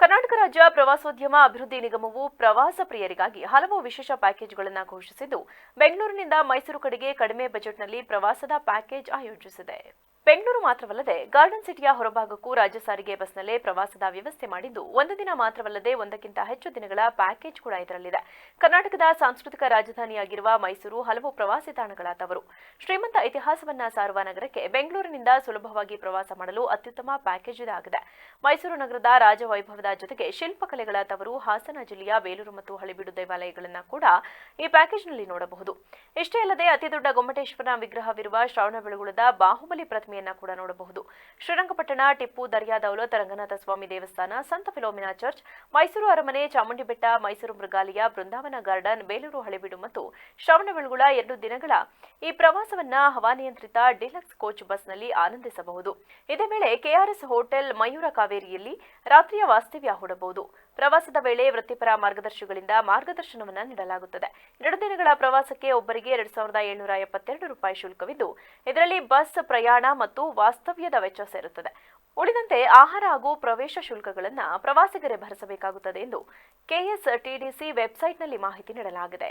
ಕರ್ನಾಟಕ ರಾಜ್ಯ ಪ್ರವಾಸೋದ್ಯಮ ಅಭಿವೃದ್ಧಿ ನಿಗಮವು ಪ್ರವಾಸ ಪ್ರಿಯರಿಗಾಗಿ ಹಲವು ವಿಶೇಷ ಪ್ಯಾಕೇಜ್ಗಳನ್ನು ಘೋಷಿಸಿದ್ದು. ಬೆಂಗಳೂರಿನಿಂದ ಮೈಸೂರು ಕಡೆಗೆ ಕಡಿಮೆ ಬಜೆಟ್ನಲ್ಲಿ ಪ್ರವಾಸದ ಪ್ಯಾಕೇಜ್ ಆಯೋಜಿಸಿದೆ. ಬೆಂಗಳೂರು ಮಾತ್ರವಲ್ಲದೆ ಗಾರ್ಡನ್ ಸಿಟಿಯ ಹೊರಭಾಗಕ್ಕೂ ರಾಜ್ಯ ಸಾರಿಗೆ ಬಸ್ನಲ್ಲೇ ಪ್ರವಾಸದ ವ್ಯವಸ್ಥೆ ಮಾಡಿದ್ದು, ಒಂದು ದಿನ ಮಾತ್ರವಲ್ಲದೆ ಒಂದಕ್ಕಿಂತ ಹೆಚ್ಚು ದಿನಗಳ ಪ್ಯಾಕೇಜ್ ಕೂಡ ಇದರಲ್ಲಿದೆ. ಕರ್ನಾಟಕದ ಸಾಂಸ್ಕೃತಿಕ ರಾಜಧಾನಿಯಾಗಿರುವ ಮೈಸೂರು ಹಲವು ಪ್ರವಾಸಿ ತಾಣಗಳಾದವರು. ಶ್ರೀಮಂತ ಇತಿಹಾಸವನ್ನ ಸಾರುವ ನಗರಕ್ಕೆ ಬೆಂಗಳೂರಿನಿಂದ ಸುಲಭವಾಗಿ ಪ್ರವಾಸ ಮಾಡಲು ಅತ್ಯುತ್ತಮ ಪ್ಯಾಕೇಜ್ ಇದಾಗಿದೆ. ಮೈಸೂರು ನಗರದ ರಾಜವೈಭವದ ಜೊತೆಗೆ ಶಿಲ್ಪಕಲೆಗಳ ತವರು ಹಾಸನ ಜಿಲ್ಲೆಯ ಬೇಲೂರು ಮತ್ತು ಹಳಿಬೀಡು ದೇವಾಲಯಗಳನ್ನು ಕೂಡ ಈ ಪ್ಯಾಕೇಜ್ನಲ್ಲಿ ನೋಡಬಹುದು. ಇಷ್ಟೇ ಅಲ್ಲದೆ ಅತಿದೊಡ್ಡ ಗೊಮ್ಮಟೇಶ್ವರನ ವಿಗ್ರಹವಿರುವ ಶ್ರವಣಬೆಳಗೊಳದ ಬಾಹುಬಲಿ ಪ್ರತಿಮೆಯನ್ನ ಕೂಡ ನೋಡಬಹುದು. ಶ್ರೀರಂಗಪಟ್ಟಣ, ಟಿಪ್ಪು ದರ್ಯಾ ದೌಲತ್ ರಂಗನಾಥ ಸ್ವಾಮಿ ದೇವಸ್ಥಾನ, ಸಂತ ಫಿಲೋಮಿನಾ ಚರ್ಚ್, ಮೈಸೂರು ಅರಮನೆ ಚಾಮುಂಡಿ ಬೆಟ್ಟ ಮೈಸೂರು ಮೃಗಾಲಯ, ಬೃಂದಾವನ ಗಾರ್ಡನ್, ಬೇಲೂರು ಹಳೆಬೀಡು ಮತ್ತು ಶ್ರವಣಬೆಳಗೊಳ ಎರಡು ದಿನಗಳ ಈ ಪ್ರವಾಸವನ್ನ ಹವಾನಿಯಂತ್ರಿತ ಡಿಲಕ್ಸ್ ಕೋಚ್ ಬಸ್ನಲ್ಲಿ ಆನಂದಿಸಬಹುದು. ಇದೇ ವೇಳೆ ಕೆಆರ್ಎಸ್ ಹೋಟೆಲ್ ಮಯೂರ ಕಾವೇರಿಯಲ್ಲಿ ರಾತ್ರಿಯ ವಾಸ್ತವ್ಯ ಹೂಡಬಹುದು. ಪ್ರವಾಸದ ವೇಳೆ ವೃತ್ತಿಪರ ಮಾರ್ಗದರ್ಶಿಗಳಿಂದ ಮಾರ್ಗದರ್ಶನವನ್ನ ನೀಡಲಾಗುತ್ತದೆ. ಎರಡು ದಿನಗಳ ಪ್ರವಾಸಕ್ಕೆ ಒಬ್ಬರಿಗೆ ಎರಡ್ ಸಾವಿರದ ಏಳ್ನೂರ ಎಪ್ಪತ್ತೆರಡು ರೂಪಾಯಿ ಶುಲ್ಕವಿದ್ದು, ಇದರಲ್ಲಿ ಬಸ್ ಪ್ರಯಾಣ ಮತ್ತು ವಾಸ್ತವ್ಯದ ವೆಚ್ಚ ಸೇರುತ್ತದೆ. ಉಳಿದಂತೆ ಆಹಾರ ಹಾಗೂ ಪ್ರವೇಶ ಶುಲ್ಕಗಳನ್ನು ಪ್ರವಾಸಿಗರೇ ಭರಿಸಬೇಕಾಗುತ್ತದೆ ಎಂದು ಕೆಎಸ್ಟಿಡಿಸಿ ವೆಬ್ಸೈಟ್ನಲ್ಲಿ ಮಾಹಿತಿ ನೀಡಲಾಗಿದೆ.